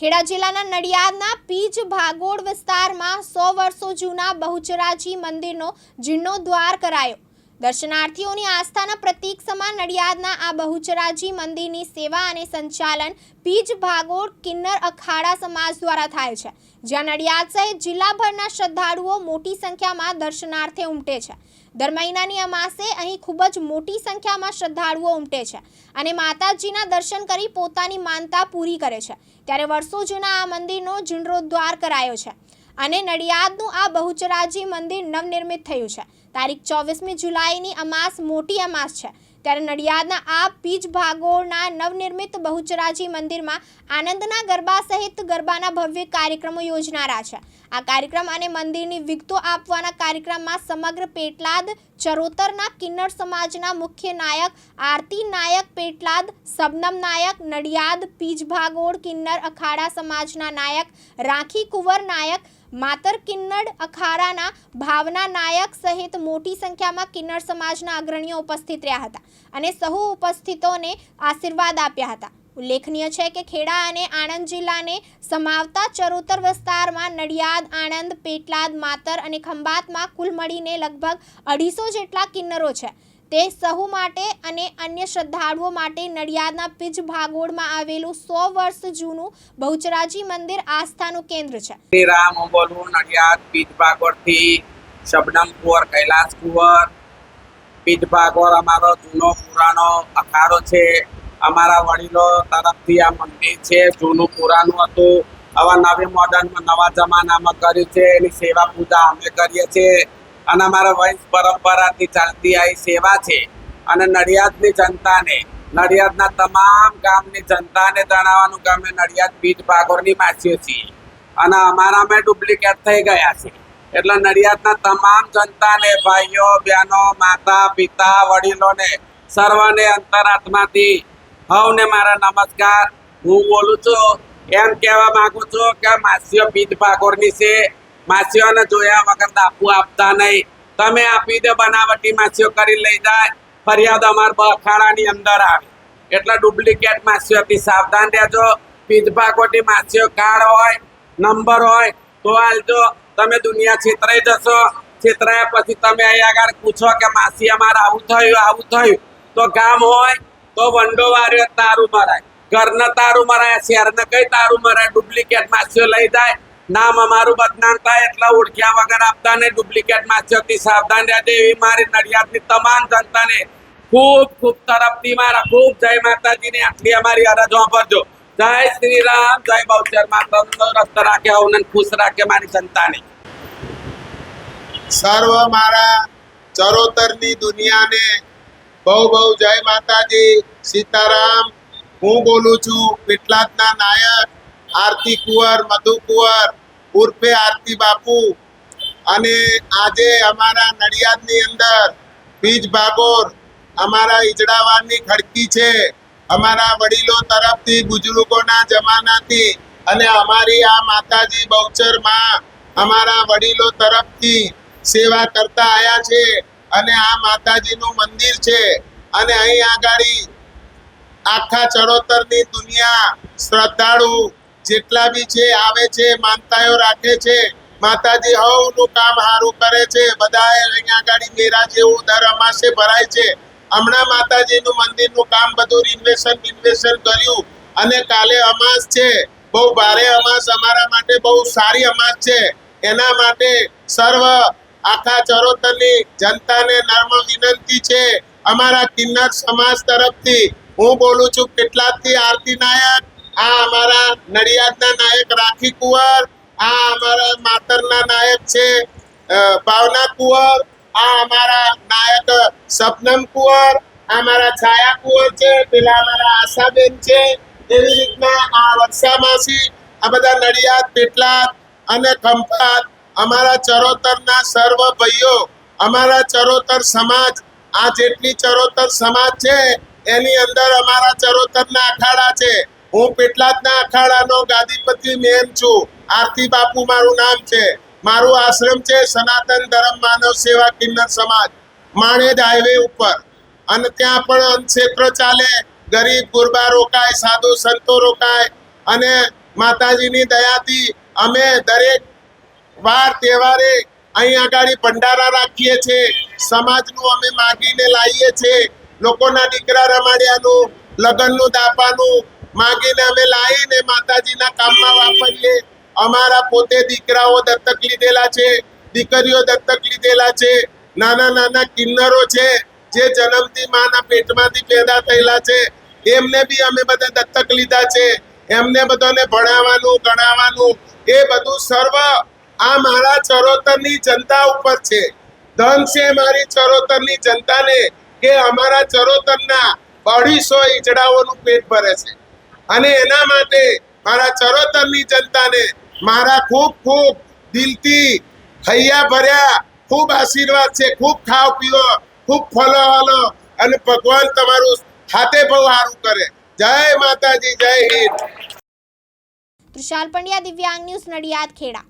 ખેડા જિલ્લાના નડિયાદના પીજ ભાગોળ વિસ્તારમાં સો વર્ષો જૂના બહુચરાજી મંદિરનો જીર્ણોદ્ધાર કરાયો. દર્શનાર્થીઓની આસ્થાના પ્રતીક સમાન નડિયાદના આ બહુચરાજી મંદિરની સેવા અને સંચાલન પીજ ભાગોળ કિન્નર અખાડા સમાજ દ્વારા થાય છે. જ્યાં નડિયાદ સહિત જિલ્લાભરના શ્રદ્ધાળુઓ મોટી સંખ્યામાં દર્શનાર્થે ઉમટે છે. દર મહિનાની અમાસે અહીં ખૂબ જ મોટી સંખ્યામાં શ્રદ્ધાળુઓ ઉમટે છે અને માતાજીના દર્શન કરી પોતાની માનતા પૂરી કરે છે. ત્યારે વર્ષો જૂના આ મંદિરનો જીર્ણોદ્ધાર કરાયો છે અને નડિયાદનું આ બહુચરાજી મંદિર નવનિર્મિત થયું છે. તારીખ ચોવીસમી જુલાઈની અમાસ મોટી અમાસ છે. ત્યારે નડિયાદના આ પીચ ભાગોળના નવનિર્મિત બહુચરાજી મંદિરમાં આનંદના ગરબા સહિત ગરબાના ભવ્ય કાર્યક્રમો યોજનારા છે. આ કાર્યક્રમ અને મંદિરની વિગતો આપવાના કાર્યક્રમમાં સમગ્ર પેટલાદ, ચરોતરના કિન્નર સમાજના મુખ્ય નાયક, આરતી નાયક પેટલાદ, સબનમ નાયક, નડિયાદ પીજ ભાગોળ, કિન્નર અખાડા સમાજના નાયક, રાખી કુંવર નાયક માતર કિન્નડ અખાડાના ભાવના નાયક સહિત મોટી સંખ્યામાં કિન્નર સમાજના અગ્રણીઓ ઉપસ્થિત રહ્યા હતા અને સહુ ઉપસ્થિતોને આશીર્વાદ આપ્યા હતા. ઉલ્લેખનીય છે કે ખેડા અને આણંદ જિલ્લાને સમાવતા ચરોતર વિસ્તારમાં નડિયાદ, આણંદ, પેટલાદ, માતર અને ખંભાતમાં કુલ મળીને લગભગ અઢીસો જેટલા કિન્નરો છે. તે સહુ માટે અને અન્ય શ્રદ્ધાળુઓ માટે નડિયાદના પીજ ભાગોળમાં આવેલું સો વર્ષ જૂનું બહુચરાજી મંદિર આસ્થાનું કેન્દ્ર છે. રામ હું નડિયાદ પીજ ભાગોળથી શબનમ કુંવર કૈલાસ કુંવર પીજ ભાગોળ અમારો જૂનો પુરાણો અખાડો છે. અમારા વડીલો તરફથી આ મંદિર છે. જૂનું પુરાણું હતું. હવે નવી મોડર્નમાં નવા જમાનામાં કર્યું છે. એની સેવા પૂજા અમે કરીએ છીએ. અને અમારા વંશ પરંપરાથી ચાલતી આવી સેવા છે. અને નડિયાદની જનતાને, નડિયાદના તમામ ગામની જનતાને જણાવવાનું કે અમે નડિયાદ પીઠ ભાગોળની માસીઓ છીએ. અને અમારામાં ડુપ્લિકેટ થઈ ગયા છે. એટલે નડિયાદના તમામ જનતાને, ભાઈઓ, બહેનો, માતા, પિતા, વડીલોને, સર્વને અંતરાત્માથી હવને મારા નમસ્કાર. હું બોલું છું, એમ કહેવા માગું છું કે માસીઓ પીઠ ભાગોળની છે. માસીઓને જોયા વગર દાપુ આપતા નહીં. તમે આપી દે બનાવટી માસીઓ કરી લઈ જાય, ફરિયાદ અમાર બખાડાની અંદર આવે. એટલે ડુપ્લિકેટ માસીઓથી સાવધાન રહેજો. પીઠ ભાગોળની માસીઓ કાર્ડ હોય, નંબર હોય, તો હાલજો. તમે દુનિયા છેતરાઈ જશો. છેતરાયા પછી તમે અહીં આગળ પૂછો કે માસી અમારે આવું થયું આવું થયું. તો ગામ હોય, તો વંડો વાર્યો, તારું મરાય. ઘરને તારું મરાય, શહેરને કઈ તારું મરાય? ડુપ્લિકેટ માછીઓ લઈ જાય. નામ અમારું બદનામ થાય એટલે ઓળખ્યા વગર આપતા ને ડુપ્લિકેટ માછીઓથી સાવધાન રહેજે એવી મારી નડિયાદની તમામ જનતાને ખૂબ ખૂબ તરફથી મારા ખૂબ જય માતાજીની આટલી અમારી અરજ વાપરજો જય શ્રી રામ જય બહુચર માતા તંદુરસ્ત રાખે અવનન ખુશ રાખે મારી જનતાને. સર્વ મારા ચરોતરની દુનિયાને બહુ બહુ જય માતાજી. સીતારામ, હું બોલું છું પેટલાદના નાયક. આરતી કુંવર, મધુ કુંવર, ઉર્ફે આરતી બાપુ. અને આજે અમારા નડિયાદની અંદર બીજ ભાગોર અમારા ઈજડાવારની ખડકી છે. અમારા વડીલો તરફથી બુજુર્ગોના જમાનાથી અને અમારી આ માતાજી બહુચરમાં અમારા વડીલો તરફથી સેવા કરતા આવ્યા છે અને આ માતાજીનું મંદિર છે. અને અહીં આગાડી આખા ચરોતરની દુનિયા શ્રદ્ધાળુ જેટલા બી છે આવે છે માનતાઓ રાખે છે, માતાજી હવનું કામ સારું કરે છે બધા અહીંયા આગળ મેરા જેવું દર અમાસે ભરાય છે. હમણાં માતાજીનું મંદિરનું કામ બધું રિનોવેશન બિનવેશન કર્યું અને કાલે અમાસ છે. બહુ ભારે અમાસ અમારા માટે બહુ સારી અમાસ છે. એના માટે સર્વ આખા ચરોતરની જનતાને નર્મ વિનંતી છે. અમારા કિન્નર સમાજ તરફથી હું બોલું છું કેટલાથી આરતી નાયક આ અમારા નડિયાદના નાયક રાખી કુંવર, આ અમારા માતરના નાયક છે ભાવના કુંવર, આ અમારા નાયક સપનમ કુંવર અમારા છાયા કુંવર છે, પેલા અમારા આશાબેન છે, એવી રીતના આ વર્ષામાસી આ બધા નડિયાદ, પેટલાદ અને ખંભાત અમારા ચરોતરના સર્વ ભાઈઓ, અમારા ચરોતર સમાજ, આ જેટલી ચરોતર સમાજ છે, એની અંદર અમારા ચરોતરના અખાડા છે. હું પેટલાદના અખાડાનો ગાદીપતિ મેન છું. આરતી બાપુ મારું નામ છે. મારું આશ્રમ છે સનાતન ધર્મ માનવ સેવા કિન્નર સમાજ માણેજ હાઈવે ઉપર. અને ત્યાં પણ અન્નક્ષેત્ર ચાલે. ગરીબ, ગુરબા રોકાય, સાધુ સંતો રોકાય. અને માતાજીની દયાથી અમે દરેક વાર તહેવારે અહીં આગળ ભંડારા રાખીએ છીએ. સમાજનું અમે માગીને લાવીએ છીએ. લોકોના દીકરા રમાડ્યાનું, લગ્નનું દાપાનું માગીને અમે લાવીને માતાજીના કામમાં વાપરીએ. અમારા પોતે દીકરાઓ દત્તક લીધેલા છે, દીકરીઓ દત્તક લીધેલા છે, નાના નાના કિન્નરો છે, જે જન્મથી માના પેટમાંથી પેદા થયેલા છે. એમને બી અમે બધા દત્તક લીધા છે. એમને બધાને ભણાવવાનું, ગણાવવાનું, એ બધું સર્વ આ મારા ચરોતરની જનતા ઉપર છે. ધન છે મારી ચરોતરની જનતાને કે અમારા ચરોતરના અઢીસો ઈચડાઓનું પેટ ભરે છે. અને એના માટે મારા ચરોતરની જનતાને મારા ખૂબ ખૂબ દિલથી હૈયા ભર્યા. ખૂબ આશીર્વાદ છે, ખૂબ ખાવ પીવો, ખૂબ ફલો હલો અને ભગવાન તમારું હાથે બહુ સારું કરે. જય માતાજી, જય હિન્દ. તૃષાલ પંડ્યા, દિવ્યાંગ ન્યૂઝ નડિયાદ, ખેડા.